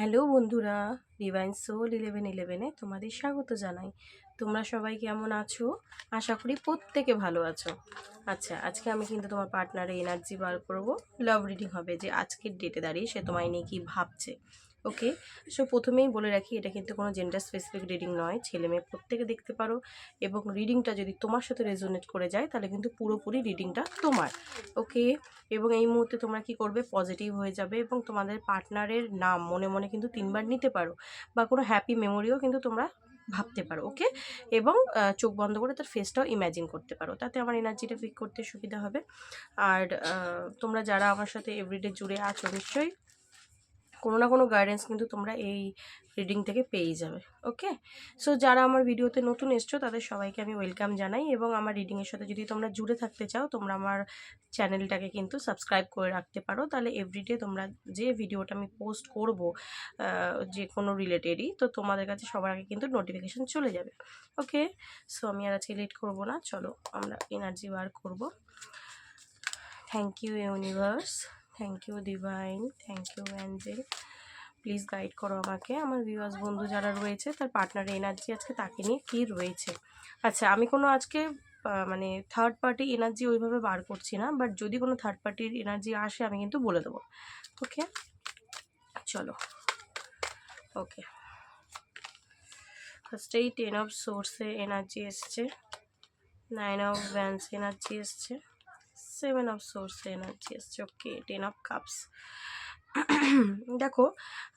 Hello বন্ধুরা divine soul eleven ইলেভেনে তোমাদের স্বাগত জানাই। তোমরা সবাই কেমন আছো? আশা করি প্রত্যেকে ভালো আছো। আচ্ছা আজকে আমি কিন্তু তোমার পার্টনারে এনার্জি বার করব। লাভ রিডিং হবে যে আজকের ডেটে দাঁড়িয়ে সে তোমায় নিয়ে কী ভাবছে। ওকে? সো প্রথমেই বলে রাখি, এটা কিন্তু কোনো জেন্ডার স্পেসিফিক রিডিং নয়। ছেলে মেয়ে প্রত্যেকে দেখতে পারো এবং রিডিংটা যদি তোমার সাথে রেজোনেট করে যায়, তাহলে কিন্তু পুরোপুরি রিডিংটা তোমার। ওকে? এবং এই মুহূর্তে তোমরা কি করবে? পজিটিভ হয়ে যাবে এবং তোমাদের পার্টনারের নাম মনে মনে কিন্তু তিনবার নিতে পারো বা কোনো হ্যাপি মেমোরিও কিন্তু তোমরা ভাবতে পারো, ওকে? এবং চোখ বন্ধ করে তার ফেসটাও ইম্যাজিন করতে পারো। তাতে আমার এনার্জিটা ফিক করতে সুবিধা হবে। আর তোমরা যারা আমার সাথে এভরিডে জুড়ে আছো, নিশ্চয়ই কোনো না কোনো গাইডেন্স কিন্তু তোমরা এই রিডিং থেকে পেয়েই যাবে ওকে সো যারা আমার ভিডিওতে নতুন এসছো, তাদের সবাইকে আমি ওয়েলকাম জানাই এবং আমার রিডিংয়ের সাথে যদি তোমরা জুড়ে থাকতে চাও, তোমরা আমার চ্যানেলটাকে কিন্তু সাবস্ক্রাইব করে রাখতে পারো। তাহলে এভরিডে তোমরা যে ভিডিওটা আমি পোস্ট করব যে কোনো রিলেটেডই তো তোমাদের কাছে সবার আগে কিন্তু নোটিফিকেশান চলে যাবে ওকে সো আমি আর আজকে লেট করব না, চলো আমরা এনার্জি বার করব। Thank you universe thank you divine thank you angel please guide করো আমাকে। আমার ভিউয়ার্স বন্ধু যারা রয়েছে, তার পার্টনারের এনার্জি আজকে তাকে নিয়ে কী রয়েছে? আচ্ছা আমি কোনো আজকে মানে থার্ড পার্টি এনার্জি ওইভাবে বার করছি না বাট যদি কোনো থার্ড পার্টির এনার্জি আসে, আমি কিন্তু বলে দেবো। ওকে চলো। ওকে ফার্স্টেই টেন অফ সোর্সে এনার্জি এসছে। নাইন অফ ভ্যান্স এনার্জি এসছে। সেভেন অফ সোর্সে এনার্জি এসছে ওকে টেন অফ কাপস দেখো,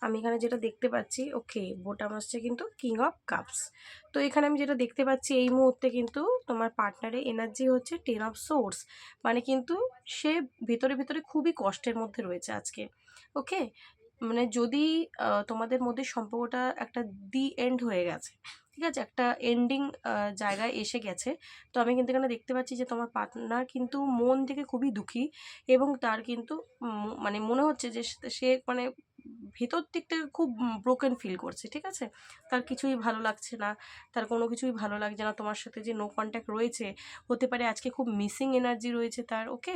আমি এখানে যেটা দেখতে পাচ্ছি ওকে বোটাম আসছে কিন্তু কিং অফ কাপস তো এখানে আমি যেটা দেখতে পাচ্ছি, এই মুহূর্তে কিন্তু তোমার পার্টনারে এনার্জি হচ্ছে টেন অফ সোর্স মানে কিন্তু সে ভিতরে ভিতরে খুবই কষ্টের মধ্যে রয়েছে আজকে ওকে মানে যদি তোমাদের মধ্যে সম্পর্কটা একটা দি এন্ড হয়ে গেছে ঠিক আছে, একটা এন্ডিং জায়গায় এসে গেছে। তো আমি কিন্তু এখানে দেখতে পাচ্ছি যে তোমার পার্টনার কিন্তু মন থেকে খুবই দুঃখী এবং তার কিন্তু মানে মনে হচ্ছে যে সে- মানে ভিতর দিক থেকে খুব ব্রোকেন ফিল করছে, ঠিক আছে? তার কিছুই ভালো লাগছে না, তার কোনো কিছুই ভালো লাগছে না, তোমার সাথে যে নো কন্ট্যাক্ট রয়েছে, হতে পারে আজকে খুব মিসিং এনার্জি রয়েছে তার ওকে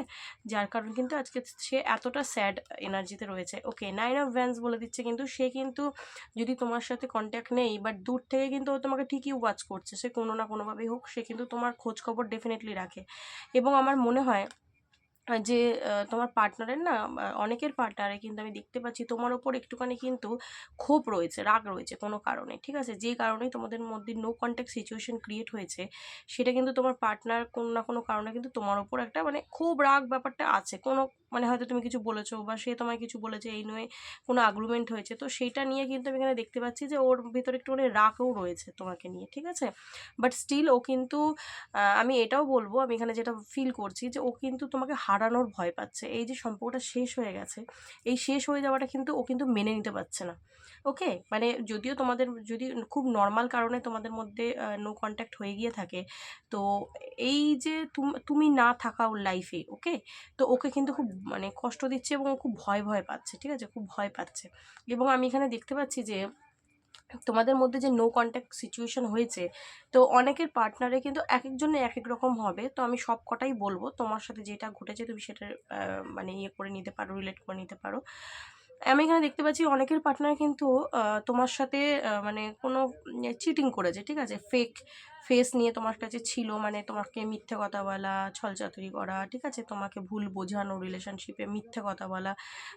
যার কারণ কিন্তু আজকে সে এতটা স্যাড এনার্জিতে রয়েছে ওকে নাইন অফ ভ্যান্স বলে দিচ্ছে কিন্তু সে কিন্তু যদি তোমার সাথে কন্ট্যাক্ট নেই বাট দূর থেকে কিন্তু ও তোমাকে ঠিকই ওয়াচ করছে, সে কোনো না কোনোভাবেই হোক, সে কিন্তু তোমার খোঁজখবর ডেফিনেটলি রাখে। এবং আমার মনে হয় যে তোমার পার্টনারের না অনেকের পার্টনারে কিন্তু আমি দেখতে পাচ্ছি তোমার ওপর একটুখানি কিন্তু ক্ষোভ রয়েছে, রাগ রয়েছে কোনো কারণে, ঠিক আছে? যে কারণেই তোমাদের মধ্যে নো কন্ট্যাক্ট সিচুয়েশন ক্রিয়েট হয়েছে, সেটা কিন্তু তোমার পার্টনার কোনো না কোনো কারণে কিন্তু তোমার ওপর একটা মানে খুব রাগ ব্যাপারটা আছে, কোনো মানে হয়তো তুমি কিছু বলেছ বা সে তোমায় কিছু বলেছে, এই নয়, কোনো আগ্রুমেন্ট হয়েছে। তো সেইটা নিয়ে কিন্তু আমি এখানে দেখতে পাচ্ছি যে ওর ভিতরে একটুখানি রাগও রয়েছে তোমাকে নিয়ে, ঠিক আছে? বাট স্টিল ও কিন্তু আমি এটাও বলব, আমি এখানে যেটা ফিল করছি যে ও কিন্তু তোমাকে হারানোর ভয় পাচ্ছে। এই যে সম্পর্কটা শেষ হয়ে গেছে, এই শেষ হয়ে যাওয়াটা কিন্তু ও কিন্তু মেনে নিতে পারছে না। ওকে? মানে যদিও তোমাদের, যদি খুব নর্মাল কারণে তোমাদের মধ্যে নো কন্ট্যাক্ট হয়ে গিয়ে থাকে, তো এই যে তুম- না থাকা ওর লাইফে ওকে? তো ওকে কিন্তু খুব মানে কষ্ট দিচ্ছে এবং খুব ভয় ভয় পাচ্ছে, ঠিক আছে? খুব ভয় পাচ্ছে। এবং আমি এখানে দেখতে পাচ্ছি যে, তোমাদের মধ্যে যে নো কন্ট্যাক্ট সিচুয়েশন হয়েছে, তো অনেকের পার্টনারে কিন্তু এক একজনের এক এক রকম হবে, তো আমি সব কটাই বলব। তোমার সাথে যেটা ঘটেছে, তুমি সেটা মানে ইয়ে করে নিতে পারো রিলেট করে নিতে পারো। আমি এখানে দেখতে পাচ্ছি অনেকের পার্টনার কিন্তু তোমার সাথে মানে কোনো চিটিং করেছে, ঠিক আছে? ফেক ফেস নিয়ে তোমার কাছে ছিল মানে তোমাকে মিথ্যে কথা বলা, ছলচাতুরি করা, ঠিক আছে? তোমাকে ভুল বোঝানো রিলেশনশিপে মিথ্যে কথা বলা।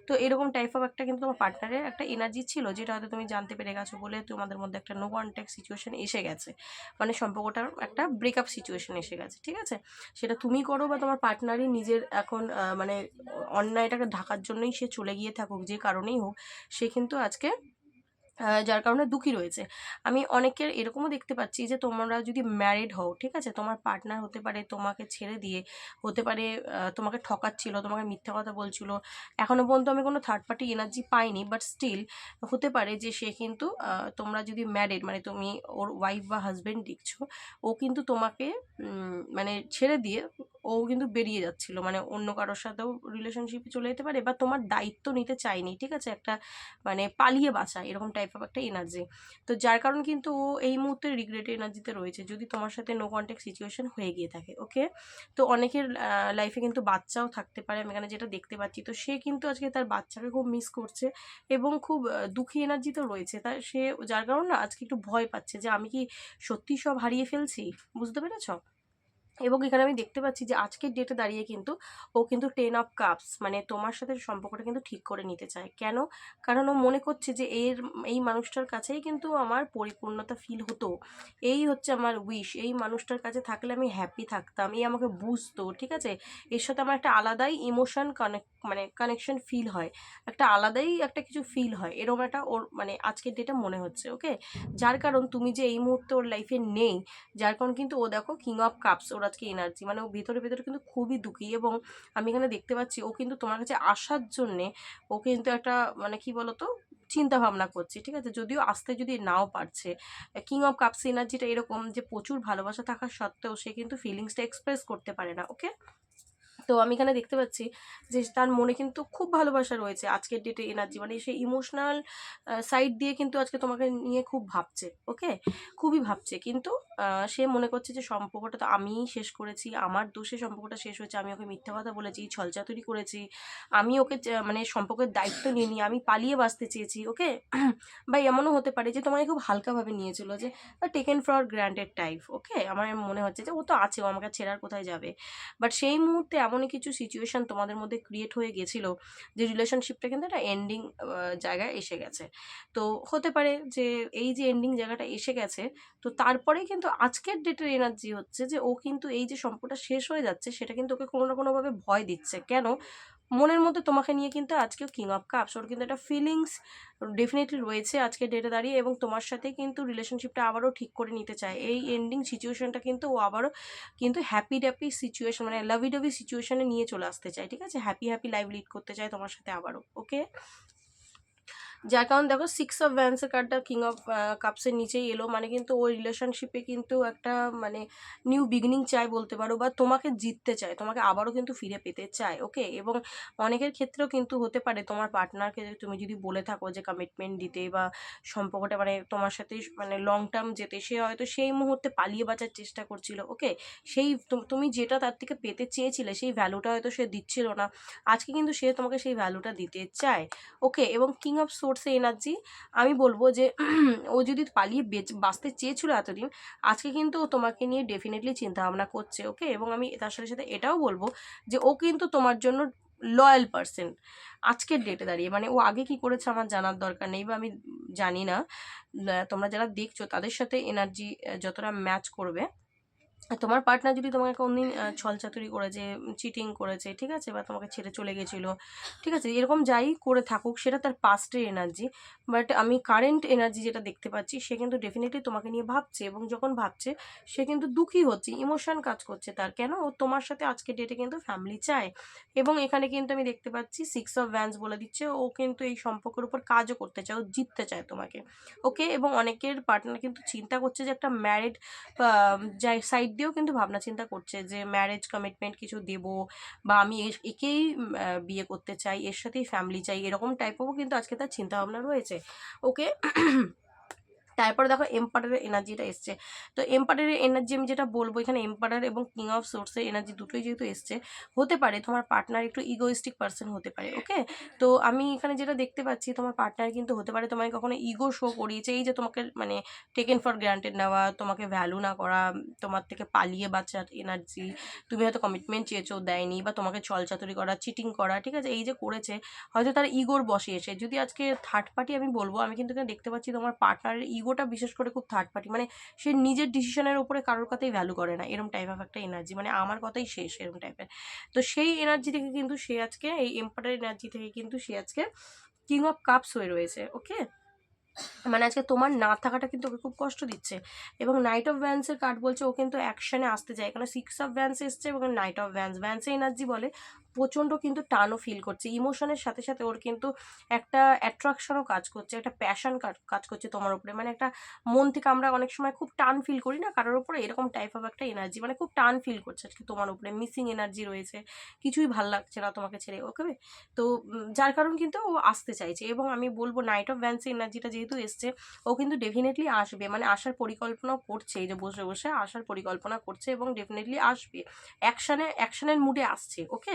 তো এরকম টাইপ অফ একটা কিন্তু তোমার পার্টনারের একটা এনার্জি ছিল, যেটা হয়তো তুমি জানতে পেরে গেছো বলে তোমাদের মধ্যে একটা নো কন্ট্যাক্ট সিচুয়েশন এসে গেছে। মানে সম্পর্কটার একটা ব্রেকআপ সিচুয়েশন এসে গেছে, ঠিক আছে? সেটা তুমি করো বা তোমার পার্টনারই নিজের এখন মানে অন্যায়টাকে ঢাকার জন্যই সে চলে গিয়ে থাকুক, যে কারণেই হোক, সে কিন্তু আজকে যার কারণে দুঃখী রয়েছে। আমি অনেকের এরকমও দেখতে পাচ্ছি যে, তোমরা যদি ম্যারিড হও, ঠিক আছে? তোমার পার্টনার হতে পারে, তোমাকে ছেড়ে দিয়ে হতে পারে তোমাকে ঠকাচ্ছিল, তোমাকে মিথ্যা কথা বলছিল। এখনও পর্যন্ত আমি কোনো থার্ড পার্টি এনার্জি পাইনি বাট স্টিল হতে পারে যে, সে কিন্তু তোমরা যদি ম্যারিড মানে তুমি ওর ওয়াইফ বা হাজব্যান্ড দেখছ, ও কিন্তু তোমাকে মানে ছেড়ে দিয়ে ও কিন্তু বেরিয়ে যাচ্ছিল। মানে অন্য কারোর সাথেও রিলেশনশিপে চলে যেতে পারে বা তোমার দায়িত্ব নিতে চায়নি, ঠিক আছে? একটা মানে পালিয়ে বাঁচা, এরকম টাইপ অফ একটা এনার্জি তো যার কারণ কিন্তু ও এই মুহূর্তে রিগ্রেট এনার্জিতে রয়েছে। যদি তোমার সাথে নো কন্ট্যাক্ট সিচুয়েশন হয়ে গিয়ে থাকে ওকে তো অনেকের লাইফে কিন্তু বাচ্চাও থাকতে পারে। আমি এখানে যেটা দেখতে পাচ্ছি, তো সে কিন্তু আজকে তার বাচ্চাকে খুব মিস করছে এবং খুব দুঃখী এনার্জিতেও রয়েছে। তাই সে, যার কারণ না আজকে একটু ভয় পাচ্ছে যে আমি কি সত্যি সব হারিয়ে ফেলছি? বুঝতে পেরেছ? এবং এখানে আমি দেখতে পাচ্ছি যে আজকের ডেটে দাঁড়িয়ে কিন্তু ও কিন্তু টেন অফ কাপস মানে তোমার সাথে সম্পর্কটা কিন্তু ঠিক করে নিতে চায়। কেন? কারণ ও মনে করছে যে এর, এই মানুষটার কাছেই কিন্তু আমার পরিপূর্ণতা ফিল হতো। এই হচ্ছে আমার উইশ এই মানুষটার কাছে থাকলে আমি হ্যাপি থাকতাম, এই আমাকে বুঝতো ঠিক আছে? এর সাথে আমার একটা আলাদাই ইমোশন কানেক্ট মানে কানেকশন ফিল হয়। একটা আলাদাই একটা কিছু ফিল হয়, এরকম একটা ওর মানে আজকের ডেটে মনে হচ্ছে ওকে যার কারণ তুমি যে এই মুহূর্তে ওর লাইফে নেই, যার কারণ কিন্তু ও দেখো কিং অফ কাপস ওর আজকে এনার্জি। মানে ও ভিতরে ভিতরে কিন্তু খুবই দুঃখী এবং আমি এখানে দেখতে পাচ্ছি ও কিন্তু তোমার কাছে আসার জন্যে ও কিন্তু একটা মানে কি বলতো চিন্তা ভাবনা করছে, ঠিক আছে? যদিও আসতে যদি নাও পারছে। কিং অফ কাপস এনার্জিটা এরকম যে প্রচুর ভালোবাসা থাকা সত্ত্বেও সে কিন্তু ফিলিংসটা এক্সপ্রেস করতে পারে না ওকে তো আমি এখানে দেখতে পাচ্ছি যে তার মনে কিন্তু খুব ভালোবাসা রয়েছে আজকের ডেটে এনার্জি মানে সে ইমোশনাল সাইড দিয়ে কিন্তু আজকে তোমাকে নিয়ে খুব ভাবছে ওকে খুবই ভাবছে। কিন্তু সে মনে করছে যে সম্পর্কটা তো আমিই শেষ করেছি, আমার দোষে সম্পর্কটা শেষ হয়েছে, আমি ওকে মিথ্যা কথা বলেছি, ছলচাতুরি করেছি, আমি ওকে মানে সম্পর্কের দায়িত্ব নিয়ে আমি পালিয়ে বাঁচতে চেয়েছি ওকে বা এমনও হতে পারে যে তোমাকে খুব হালকাভাবে নিয়েছিল যে taken for granted type okay আমার মনে হচ্ছে যে ও তো আছে, ও আমাকে ছেড়ার কোথায় যাবে? বাট সেই মুহূর্তে এমনই কিছু সিচুয়েশান তোমাদের মধ্যে ক্রিয়েট হয়ে গেছিল যে রিলেশনশিপটা কিন্তু একটা এন্ডিং জায়গায় এসে গেছে। তো হতে পারে যে এই যে এন্ডিং জায়গাটা এসে গেছে, তো তারপরেই কিন্তু আজকের ডেটের এনার্জি হচ্ছে যে ও কিন্তু এই যে সম্পর্কটা শেষ হয়ে যাচ্ছে, সেটা কিন্তু ওকে কোনো না কোনোভাবে ভয় দিচ্ছে। কেন? মনের মধ্যে তোমাকে নিয়ে কিন্তু আজকেও কিং অফ কাপস ওর কিন্তু একটা ফিলিংস ডেফিনেটলি রয়েছে আজকে ডেটে দাঁড়িয়ে এবং তোমার সাথে কিন্তু রিলেশনশিপটা আবারও ঠিক করে নিতে চায়। এই এন্ডিং সিচুয়েশনটা কিন্তু ও আবারও কিন্তু হ্যাপি ড্যাপি সিচুয়েশন মানে লাভি ডাভি সিচুয়েশনে নিয়ে চলে আসতে চায়। ঠিক আছে? হ্যাপি হ্যাপি লাইফ লিড করতে চায় তোমার সাথে আবারও। ওকে যার কারণ দেখো সিক্স অফ ভ্যান্সের কার্ডটা কিং অফ কাপসের নিচেই এলো। মানে কিন্তু ওই রিলেশনশিপে কিন্তু একটা মানে নিউ বিগিনিং চাই বলতে পারো বা তোমাকে জিততে চায়। তোমাকে আবারও কিন্তু ফিরে পেতে চায় ওকে এবং অনেকের ক্ষেত্রেও কিন্তু হতে পারে তোমার পার্টনারকে তুমি যদি বলে থাকো যে কমিটমেন্ট দিতে বা সম্পর্কটা মানে তোমার সাথে মানে লং টার্ম যেতে, সে হয়তো সেই মুহূর্তে পালিয়ে বাঁচার চেষ্টা করছিল ওকে সেই তুমি যেটা তার থেকে পেতে চেয়েছিলে, সেই ভ্যালুটা হয়তো সে দিচ্ছিল না। আজকে কিন্তু সে তোমাকে সেই ভ্যালুটা দিতে চায় ওকে এবং কিং অফ সোর্সে এনার্জি, আমি বলব যে ও যদি পালিয়ে বেচ- বাঁচতে চেয়েছিল এতদিন, আজকে কিন্তু ও তোমাকে নিয়ে ডেফিনেটলি চিন্তা ভাবনা করছে ওকে এবং আমি তার সাথে সাথে এটাও বলব যে ও কিন্তু তোমার জন্য লয়াল পার্সন আজকের ডেটে দাঁড়িয়ে মানে ও আগে কি করেছে আমার জানার দরকার নেই বা আমি জানি না। তোমরা যারা দেখছ তাদের সাথে এনার্জি যতটা ম্যাচ করবে তোমার পার্টনার যদি তোমাকে কোনদিন ছলচাতুরি করেছে চিটিং করেছে, ঠিক আছে? বা তোমাকে ছেড়ে চলে গেছিল, ঠিক আছে? এরকম যাই করে থাকুক, সেটা তার পাস্টের এনার্জি বাট আমি কারেন্ট এনার্জি যেটা দেখতে পাচ্ছি, সে কিন্তু ডেফিনেটলি তোমাকে নিয়ে ভাবছে এবং যখন ভাবছে, সে কিন্তু দুঃখী হচ্ছে ইমোশন কাজ করছে তার। কেন? ও তোমার সাথে আজকে ডেটে কিন্তু ফ্যামিলি চায় এবং এখানে কিন্তু আমি দেখতে পাচ্ছি সিক্স অফ ভ্যান্স বলে দিচ্ছে, ও কিন্তু এই সম্পর্কের উপর কাজও করতে চায়, ও জিততে চায় তোমাকে। ওকে এবং অনেকের পার্টনার কিন্তু চিন্তা করছে যে একটা ম্যারিড যাই সাইড দিয়েও কিন্তু ভাবনা চিন্তা করছে যে ম্যারেজ কমিটমেন্ট কিছু দেব বা আমি একেই বিয়ে করতে চাই, এর সাথেই ফ্যামিলি চাই, এরকম টাইপেরও কিন্তু আজকে তার চিন্তা ভাবনা রয়েছে। ওকে তারপরে দেখো এম্পায়ারের এনার্জিটা এসছে। তো এম্পায়ারের এনার্জি আমি যেটা বলব, এখানে এম্পায়ার এবং কিং অফ সোর্সের এনার্জি দুটোই যেহেতু এসছে, হতে পারে তোমার পার্টনার একটু ইগোইস্টিক পার্সন হতে পারে ওকে তো আমি এখানে যেটা দেখতে পাচ্ছি, তোমার পার্টনার কিন্তু হতে পারে তোমাকে কখনো ইগো শো করিয়েছে, এই যে তোমাকে মানে টেকেন ফর গ্রান্টেড নেওয়া, তোমাকে ভ্যালু না করা, তোমার থেকে পালিয়ে বাঁচার এনার্জি তুমি হয়তো কমিটমেন্ট চেয়েছো, দেয়নি বা তোমাকে চলচাতুরি করা চিটিং করা, ঠিক আছে? এই যে করেছে, হয়তো তার ইগোর বসে এসে। যদি আজকে থার্ড পার্টি আমি বলব, আমি কিন্তু দেখতে পাচ্ছি তোমার পার্টনারের ইগোটা বিশেষ করে খুব থার্ড পার্টি মানে সে নিজের ডিসিশনের উপরে কারোর কথাই ভ্যালু করে না এরকম টাইপ অফ একটা এনার্জি মানে আমার কথাই শেষ এরকম টাইপের তো সেই এনার্জি থেকে কিন্তু সে আজকে, এই এম্পায়ার এনার্জি থেকে কিন্তু সে আজকে কিং অফ কাপস হয়ে রয়েছে ওকে মানে আজকে তোমার না থাকাটা কিন্তু ওকে খুব কষ্ট দিচ্ছে। এবং নাইট অফ ভ্যান্সের কার্ড বলছে ও কিন্তু অ্যাকশনে আসতে চায় এখানে সিক্স অফ ভ্যান্স এসছে এবং নাইট অফ ভ্যান্স ভ্যান্সে এনার্জি বলে। প্রচণ্ড কিন্তু টানও ফিল করছে। ইমোশনের সাথে সাথে ওর কিন্তু একটা অ্যাট্রাকশনও কাজ করছে, একটা প্যাশন কাজ করছে তোমার উপরে। মানে একটা মন থেকে আমরা অনেক সময় খুব টান ফিল করি না কারোর উপরে, এরকম টাইপ অফ একটা এনার্জি মানে খুব টান ফিল করছে আজকে তোমার উপরে। মিসিং এনার্জি রয়েছে, কিছুই ভালো লাগছে না তোমাকে ছেড়ে ওকে তো যার কারণ কিন্তু ও আসতে চাইছে এবং আমি বলব নাইট অফ ভ্যান্সে এনার্জিটা যেহেতু এসছে, ও কিন্তু ডেফিনেটলি আসবে। মানে আসার পরিকল্পনা করছে এই যে বসে বসে আসার পরিকল্পনা করছে এবং ডেফিনেটলি আসবে। অ্যাকশানে অ্যাকশানের মুডে আসছে ওকে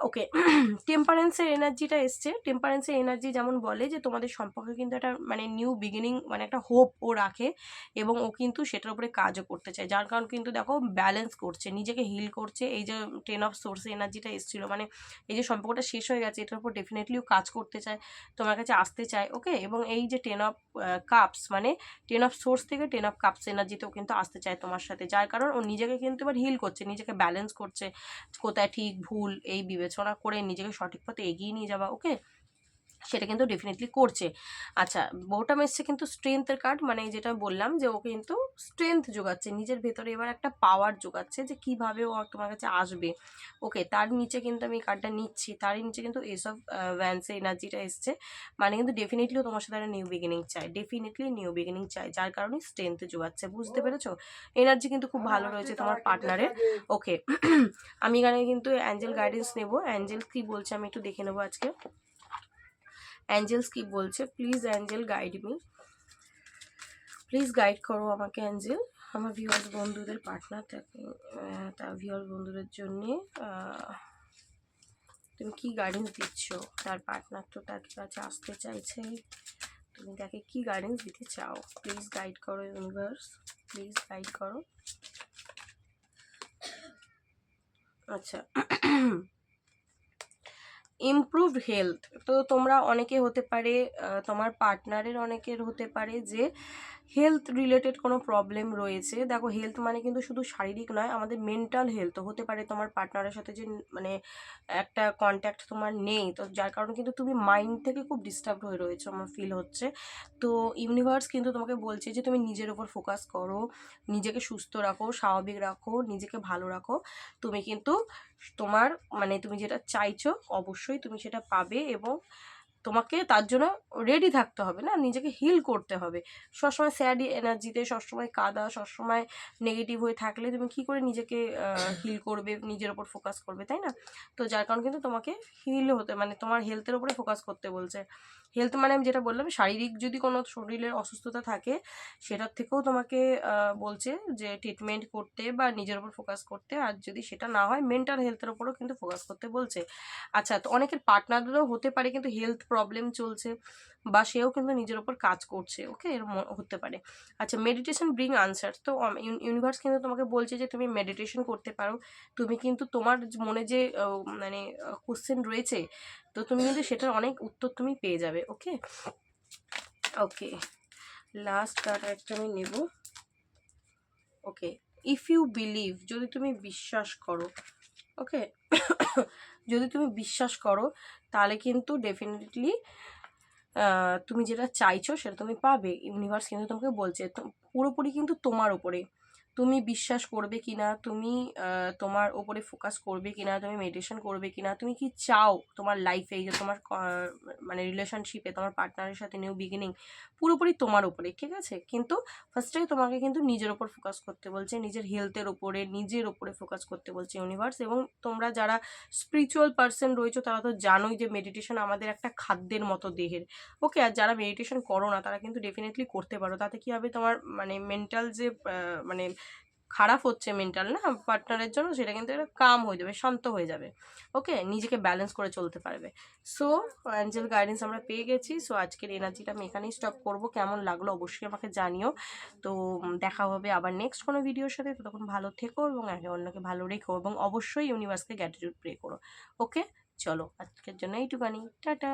ওকে টেম্পারেন্সের এনার্জিটা এসছে। টেম্পারেন্সের এনার্জি যেমন বলে যে, তোমাদের সম্পর্কে কিন্তু একটা মানে নিউ বিগিনিং মানে একটা হোপ ও রাখে এবং ও কিন্তু সেটার উপরে কাজও করতে চায়। যার কারণ কিন্তু দেখো ব্যালেন্স করছে, নিজেকে হিল করছে। এই যে টেন অফ সোর্সে এনার্জিটা এসেছিল মানে এই যে সম্পর্কটা শেষ হয়ে গেছে, এটার উপর ডেফিনেটলি ও কাজ করতে চায়, তোমার কাছে আসতে চায় ওকে এবং এই যে টেন অফ কাপস মানে টেন অফ সোর্স থেকে টেন অফ কাপস এনার্জিতেও কিন্তু আসতে চায় তোমার সাথে। যার কারণ ও নিজেকে কিন্তু এবার হিল করছে, নিজেকে ব্যালেন্স করছে, কোথায় ঠিক, ভুল, এই বিবেচনা করে নিজেকে সঠিক পথে এগিয়ে নিয়ে যাওয়া ওকে? সেটা কিন্তু ডেফিনেটলি করছে। আচ্ছা বউটাম এসছে কিন্তু স্ট্রেংথের কার্ড মানে যেটা বললাম যে ও কিন্তু স্ট্রেংথ যোগাচ্ছে, নিজের ভেতরে এবার একটা পাওয়ার যোগাচ্ছে যে কীভাবে ও তোমার কাছে আসবে। ওকে তার নিচে কিন্তু আমি কার্ডটা নিচ্ছি, তারই নিচে কিন্তু এসব ভ্যান্সে এনার্জিটা এসছে। মানে কিন্তু ডেফিনেটলি তোমার সাথে একটা নিউ বিগিনিং চাই ডেফিনেটলি নিউ বিগিনিং চাই যার কারণে স্ট্রেংথ যোগাচ্ছে, বুঝতে পেরেছ? এনার্জি কিন্তু খুব ভালো রয়েছে তোমার পার্টনারের ওকে আমি এখানে কিন্তু অ্যাঞ্জেল গাইডেন্স নেব অ্যাঞ্জেল কী বলছে আমি একটু দেখে নেব আজকে। অ্যাঞ্জেলস কি বলছে? Please angel guide me please guide করো আমাকে অ্যাঞ্জেল আমার ভিউয়ার্স বন্ধুদের পার্টনার থাকে আহ, তা ভিউয়ার্স বন্ধুদের জন্যে তুমি কি গাইডেন্স দিচ্ছ? তার পার্টনার তো তার কাছে আসতে চাইছে। তুমি তাকে কি গাইডেন্স দিতে চাও? প্লিজ গাইড করো ইউনিভার্স প্লিজ গাইড করো। আচ্ছা। ইমপ্রুভড হেলথ তো তোমরা অনেকে হতে পারে তোমার পার্টনারের অনেকের হতে পারে যে হেলথ রিলেটেড কোনো প্রবলেম রয়েছে। দেখো হেলথ মানে কিন্তু শুধু শারীরিক নয়, আমাদের মেন্টাল হেলথ হতে পারে তোমার পার্টনারের সাথে যে মানে একটা কন্ট্যাক্ট তোমার নেই। তো যার কারণে কিন্তু তুমি মাইন্ড থেকে খুব ডিস্টার্ব হয়ে রয়েছে আমার ফিল হচ্ছে। তো ইউনিভার্স কিন্তু তোমাকে বলছে যে তুমি নিজের ওপর ফোকাস করো, নিজেকে সুস্থ রাখো, স্বাভাবিক রাখো, নিজেকে ভালো রাখো। তুমি কিন্তু তোমার মানে তুমি যেটা চাইছো অবশ্যই তুমি সেটা পাবে এবং তোমাকে তার জন্য রেডি থাকতে হবে না? নিজেকে হিল করতে হবে। সবসময় স্যাড এনার্জিতে সবসময় কাদা সবসময় নেগেটিভ হয়ে থাকলে তুমি কি করে নিজেকে হিল করবে নিজের ওপর ফোকাস করবে তাই না? তো যার কারণ কিন্তু তোমাকে হিল হতে মানে তোমার হেলথের ওপরে ফোকাস করতে বলছে। হেলথ মানে আমি যেটা বললাম শারীরিক যদি কোনো শরীরের অসুস্থতা থাকে সেটার থেকেও তোমাকে বলছে যে ট্রিটমেন্ট করতে বা নিজের ওপর ফোকাস করতে। আর যদি সেটা না হয় মেন্টাল হেলথের ওপরও কিন্তু ফোকাস করতে বলছে। আচ্ছা তো অনেকের পার্টনারদেরও হতে পারে কিন্তু হেলথ প্রবলেম চলছে বা সেও কিন্তু নিজের ওপর কাজ করছে ওকে এরকম হতে পারে। আচ্ছা মেডিটেশন ব্রিং আনসার তো ইউনিভার্স কিন্তু তোমাকে বলছে যে তুমি মেডিটেশন করতে পারো। তুমি কিন্তু তোমার মনে যে মানে কোশ্চেন রয়েছে, তো তুমি কিন্তু সেটার অনেক উত্তর তুমি পেয়ে যাবে ওকে ওকে লাস্ট কার্ড একটা আমি নেব। ওকে ইফ ইউ বিলিভ যদি তুমি বিশ্বাস করো ওকে যদি তুমি বিশ্বাস করো তাহলে কিন্তু ডেফিনেটলি তুমি যেটা চাইছো সেটা তুমি পাবে। ইউনিভার্স কিন্তু তোমাকে বলছে পুরোপুরি কিন্তু তোমার উপরে। তুমি বিশ্বাস করবে কি না তুমি তোমার ওপরে ফোকাস করবে কি না তুমি মেডিটেশন করবে কি না তুমি কি চাও তোমার লাইফে এই যে তোমার মানে রিলেশনশিপে তোমার পার্টনারের সাথে নিউ বিগিনিং পুরোপুরি তোমার ওপরে, ঠিক আছে? কিন্তু ফার্স্টে তোমাকে কিন্তু নিজের ওপর ফোকাস করতে বলছে, নিজের হেলথের ওপরে, নিজের ওপরে ফোকাস করতে বলছে ইউনিভার্স এবং তোমরা যারা স্পিরিচুয়াল পার্সন রয়েছে, তারা তো জানোই যে মেডিটেশন আমাদের একটা খাদ্যের মতো দেহের। ওকে আর যারা মেডিটেশন করো না, তারা কিন্তু ডেফিনেটলি করতে পারো। তাতে কি হবে? তোমার মানে মেন্টাল যে মানে খারাপ হচ্ছে মেন্টাল না? পার্টনারের জন্য সেটা কিন্তু একটা কাম হয়ে যাবে, শান্ত হয়ে যাবে। ওকে নিজেকে ব্যালেন্স করে চলতে পারবে। সো অ্যাঞ্জেল গাইডেন্স আমরা পেয়ে গেছি। সো আজকের এনার্জিটা আমি এখানেই স্টপ করব। কেমন লাগল অবশ্যই আমাকে জানিও। তো দেখা হবে আবার নেক্সট কোনো ভিডিওর সাথে। ততক্ষণ ভালো থেকো এবং একে অন্যকে ভালো রেখো এবং অবশ্যই ইউনিভার্সকে গ্র্যাটিটিউড প্রে করো। ওকে চলো, আজকের জন্য এইটুকানি টাটা!